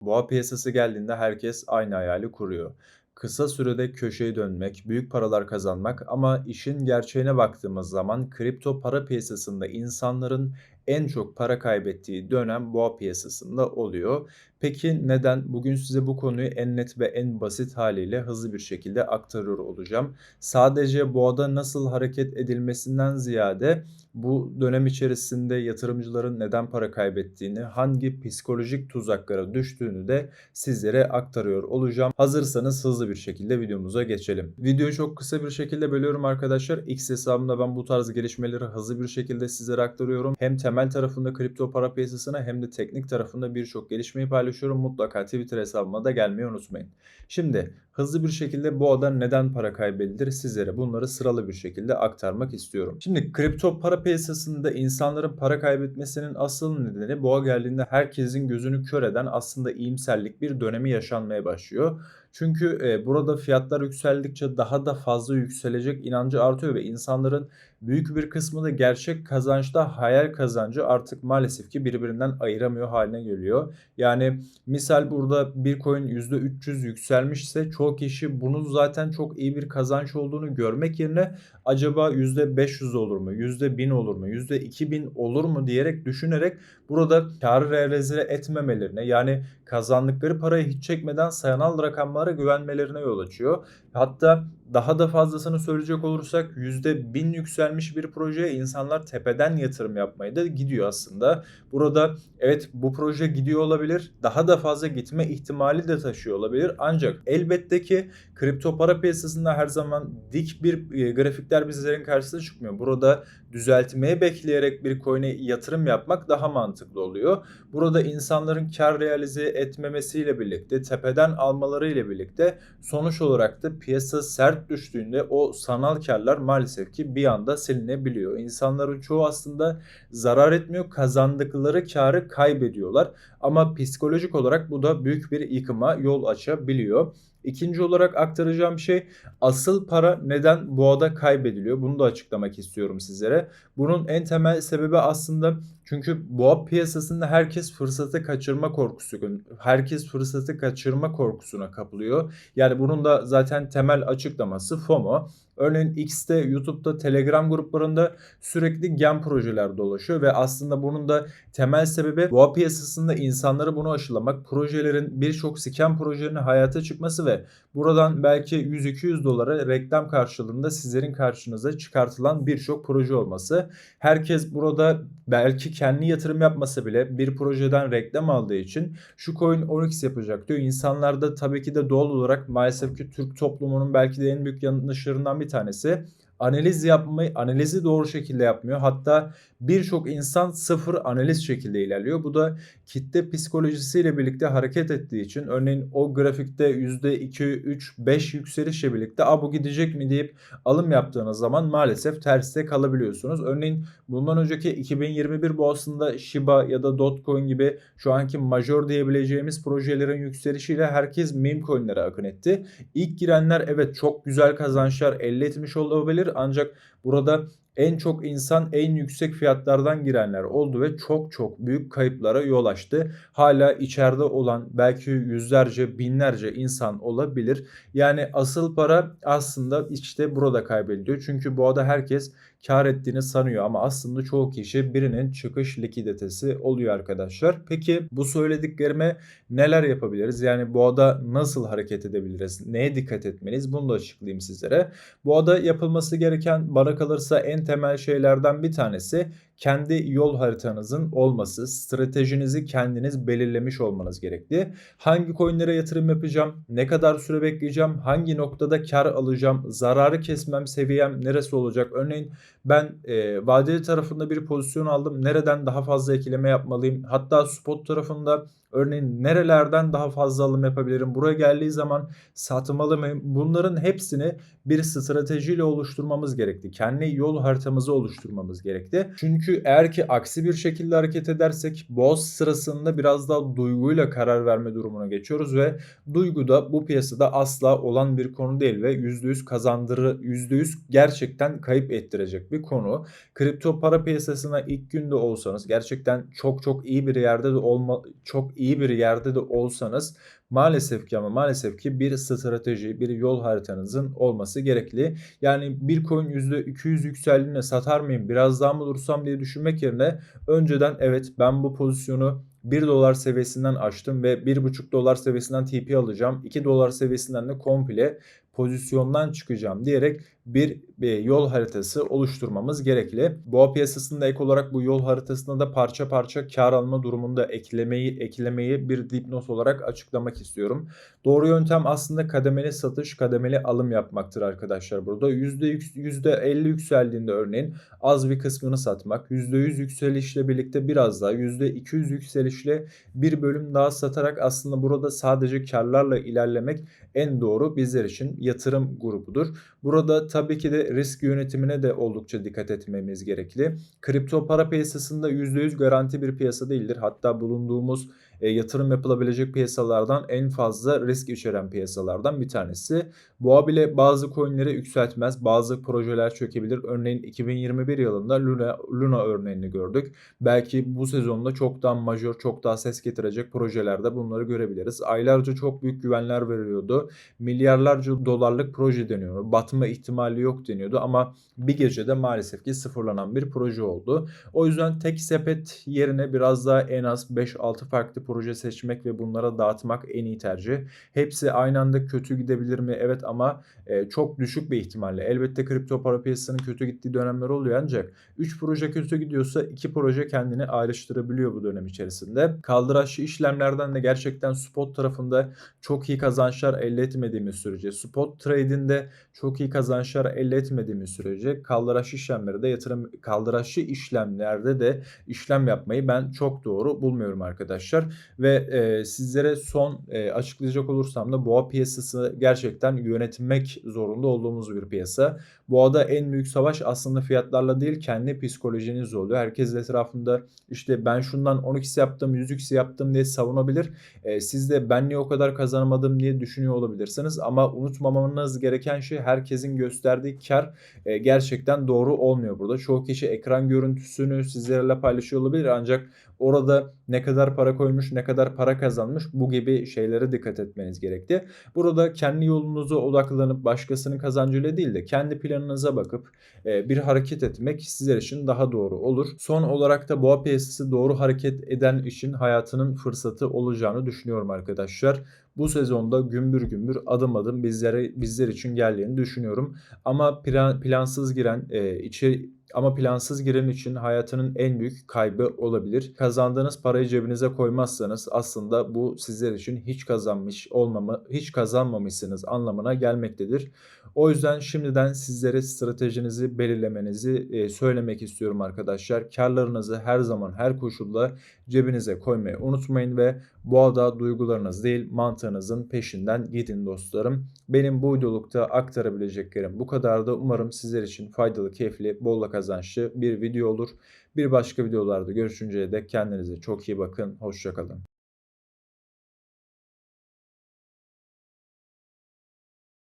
Boğa piyasası geldiğinde herkes aynı hayali kuruyor. Kısa sürede köşeyi dönmek, büyük paralar kazanmak ama işin gerçeğine baktığımız zaman kripto para piyasasında insanların en çok para kaybettiği dönem boğa piyasasında oluyor. Peki neden? Bugün size bu konuyu en net ve en basit haliyle hızlı bir şekilde aktarıyor olacağım. Sadece boğada nasıl hareket edilmesinden ziyade bu dönem içerisinde yatırımcıların neden para kaybettiğini, hangi psikolojik tuzaklara düştüğünü de sizlere aktarıyor olacağım. Hazırsanız hızlı bir şekilde videomuza geçelim. Videoyu çok kısa bir şekilde bölüyorum arkadaşlar. X hesabımda ben bu tarz gelişmeleri hızlı bir şekilde sizlere aktarıyorum. Hem temel tarafında kripto para piyasasına hem de teknik tarafında birçok gelişmeyi paylaşıyorum. Mutlaka Twitter hesabıma da gelmeyi unutmayın. Şimdi hızlı bir şekilde bu ada neden para kaybedilir sizlere bunları sıralı bir şekilde aktarmak istiyorum. Şimdi kripto para piyasasında insanların para kaybetmesinin asıl nedeni boğa geldiğinde herkesin gözünü kör eden aslında iyimserlik bir dönemi yaşanmaya başlıyor. Çünkü e, burada fiyatlar yükseldikçe daha da fazla yükselecek inancı artıyor ve insanların büyük bir kısmı da gerçek kazançta hayal kazancı artık maalesef ki birbirinden ayıramıyor haline geliyor. Yani misal burada bir coin %300 yükselmişse çoğu kişi bunun zaten çok iyi bir kazanç olduğunu görmek yerine acaba %500 olur mu, %1000 olur mu, %2000 olur mu diyerek düşünerek burada karı realize etmemelerine yani kazandıkları parayı hiç çekmeden sayısal rakamlara güvenmelerine yol açıyor. Hatta daha da fazlasını söyleyecek olursak %1000 yükselmiş bir projeye insanlar tepeden yatırım yapmaya da gidiyor aslında. Burada evet bu proje gidiyor olabilir. Daha da fazla gitme ihtimali de taşıyor olabilir. Ancak elbette ki kripto para piyasasında her zaman dik bir e, grafikler bizlerin karşısına çıkmıyor. Burada düzeltmeye bekleyerek bir coin'e yatırım yapmak daha mantıklı oluyor. Burada insanların kar realize etmemesiyle birlikte tepeden almalarıyla birlikte sonuç olarak da piyasa sert düştüğünde o sanal karlar maalesef ki bir anda silinebiliyor. İnsanların çoğu aslında zarar etmiyor kazandıkları karı kaybediyorlar. Ama psikolojik olarak bu da büyük bir yıkıma yol açabiliyor. İkinci olarak aktaracağım şey asıl para neden boğada kaybediliyor? Bunu da açıklamak istiyorum sizlere. Bunun en temel sebebi aslında çünkü boğa piyasasında herkes fırsatı kaçırma korkusu, herkes fırsatı kaçırma korkusuna kapılıyor. Yani bunun da zaten temel açıklaması FOMO. Örneğin X'te, YouTube'da, Telegram gruplarında sürekli gen projeler dolaşıyor ve aslında bunun da temel sebebi boğa piyasasında insanları bunu aşılamak, projelerin birçok scam projelerinin hayata çıkması ve buradan belki 100-200 dolara reklam karşılığında sizlerin karşınıza çıkartılan birçok proje olması. Herkes burada belki kendi yatırım yapmasa bile bir projeden reklam aldığı için şu coin 10x yapacak diyor. İnsanlar da tabii ki de doğal olarak maalesef ki Türk toplumunun belki de en büyük yanlışlarından bir tanesi analiz yapmayı analizi doğru şekilde yapmıyor. Hatta birçok insan sıfır analiz şekilde ilerliyor. Bu da kitle psikolojisiyle birlikte hareket ettiği için örneğin o grafikte %2, 3, 5 yükselişle birlikte a bu gidecek mi deyip alım yaptığınız zaman maalesef terste kalabiliyorsunuz. Örneğin bundan önceki 2021 boğasında Shiba ya da Dogecoin gibi şu anki major diyebileceğimiz projelerin yükselişiyle herkes meme coinlere akın etti. İlk girenler evet çok güzel kazançlar elde etmiş olabilir ancak burada en çok insan en yüksek fiyatlardan girenler oldu ve çok çok büyük kayıplara yol açtı. Hala içeride olan belki yüzlerce binlerce insan olabilir. Yani asıl para aslında işte burada kaybediliyor. Çünkü bu arada herkes kar ettiğini sanıyor ama aslında çoğu kişi birinin çıkış likiditesi oluyor arkadaşlar. Peki bu söylediklerime neler yapabiliriz? Yani boğada nasıl hareket edebiliriz? Neye dikkat etmeliyiz? Bunu da açıklayayım sizlere. Boğada yapılması gereken bana kalırsa en temel şeylerden bir tanesi kendi yol haritanızın olması, stratejinizi kendiniz belirlemiş olmanız gerekli. Hangi coinlere yatırım yapacağım, ne kadar süre bekleyeceğim, hangi noktada kar alacağım, zararı kesmem seviyem neresi olacak? Örneğin ben e, vadeli tarafında bir pozisyon aldım. Nereden daha fazla ekleme yapmalıyım? Hatta spot tarafında Örneğin nerelerden daha fazla alım yapabilirim? Buraya geldiği zaman satmalı mıyım? Bunların hepsini bir stratejiyle oluşturmamız gerekti. Kendi yol haritamızı oluşturmamız gerekti. Çünkü eğer ki aksi bir şekilde hareket edersek boz sırasında biraz daha duyguyla karar verme durumuna geçiyoruz ve duygu da bu piyasada asla olan bir konu değil ve %100 kazandırı %100 gerçekten kayıp ettirecek bir konu. Kripto para piyasasına ilk günde olsanız gerçekten çok çok iyi bir yerde de olma çok iyi bir yerde de olsanız maalesef ki ama maalesef ki bir strateji, bir yol haritanızın olması gerekli. Yani bir coin %200 yükseldiğinde satar mıyım, biraz daha mı dursam diye düşünmek yerine önceden evet ben bu pozisyonu 1 dolar seviyesinden açtım ve 1,5 dolar seviyesinden TP alacağım. 2 dolar seviyesinden de komple pozisyondan çıkacağım diyerek bir, bir yol haritası oluşturmamız gerekli. Boğa piyasasında ek olarak bu yol haritasına da parça parça kar alma durumunda eklemeyi eklemeyi bir dipnot olarak açıklamak istiyorum. Doğru yöntem aslında kademeli satış, kademeli alım yapmaktır arkadaşlar burada. %, %50 yükseldiğinde örneğin az bir kısmını satmak, %100 yükselişle birlikte biraz daha, %200 yükselişle bir bölüm daha satarak aslında burada sadece karlarla ilerlemek en doğru bizler için yatırım grubudur. Burada tabii ki de risk yönetimine de oldukça dikkat etmemiz gerekli. Kripto para piyasasında %100 garanti bir piyasa değildir. Hatta bulunduğumuz e, yatırım yapılabilecek piyasalardan en fazla risk içeren piyasalardan bir tanesi. Boğa bile bazı coinleri yükseltmez, bazı projeler çökebilir. Örneğin 2021 yılında Luna, Luna örneğini gördük. Belki bu sezonda çok daha majör, çok daha ses getirecek projelerde bunları görebiliriz. Aylarca çok büyük güvenler veriliyordu. Milyarlarca dolarlık proje deniyordu. Batma ihtimali yok deniyordu ama bir gecede maalesef ki sıfırlanan bir proje oldu. O yüzden tek sepet yerine biraz daha en az 5-6 farklı proje seçmek ve bunlara dağıtmak en iyi tercih. Hepsi aynı anda kötü gidebilir mi? Evet ama e, çok düşük bir ihtimalle. Elbette kripto para piyasasının kötü gittiği dönemler oluyor ancak 3 proje kötü gidiyorsa 2 proje kendini ayrıştırabiliyor bu dönem içerisinde. Kaldıraçlı işlemlerden de gerçekten spot tarafında çok iyi kazançlar elde etmediğimiz sürece, spot trade'inde çok iyi kazançlar elde etmediğimiz sürece kaldıraçlı işlemlerde yatırım kaldıraçlı işlemlerde de işlem yapmayı ben çok doğru bulmuyorum arkadaşlar. Ve e, sizlere son e, açıklayacak olursam da boğa piyasası gerçekten yönetmek zorunda olduğumuz bir piyasa. Boğada en büyük savaş aslında fiyatlarla değil kendi psikolojiniz oluyor. Herkes etrafında işte ben şundan 10x yaptım 100x yaptım diye savunabilir. E, siz de ben niye o kadar kazanamadım diye düşünüyor olabilirsiniz. Ama unutmamanız gereken şey herkesin gösterdiği kar e, gerçekten doğru olmuyor burada. Çoğu kişi ekran görüntüsünü sizlerle paylaşıyor olabilir ancak orada ne kadar para koymuş, ne kadar para kazanmış bu gibi şeylere dikkat etmeniz gerekti. Burada kendi yolunuza odaklanıp başkasının kazancıyla değil de kendi planınıza bakıp e, bir hareket etmek sizler için daha doğru olur. Son olarak da boğa piyasası doğru hareket eden için hayatının fırsatı olacağını düşünüyorum arkadaşlar bu sezonda gümbür gümbür adım adım bizlere bizler için geldiğini düşünüyorum. Ama plan, plansız giren e, içeri ama plansız giren için hayatının en büyük kaybı olabilir. Kazandığınız parayı cebinize koymazsanız aslında bu sizler için hiç kazanmış olmama, hiç kazanmamışsınız anlamına gelmektedir. O yüzden şimdiden sizlere stratejinizi belirlemenizi söylemek istiyorum arkadaşlar. Karlarınızı her zaman her koşulda cebinize koymayı unutmayın ve boğada duygularınız değil mantığınızın peşinden gidin dostlarım. Benim bu videolukta aktarabileceklerim bu kadar da umarım sizler için faydalı, keyifli, bolla kazançlı bir video olur. Bir başka videolarda görüşünceye dek kendinize çok iyi bakın. Hoşçakalın.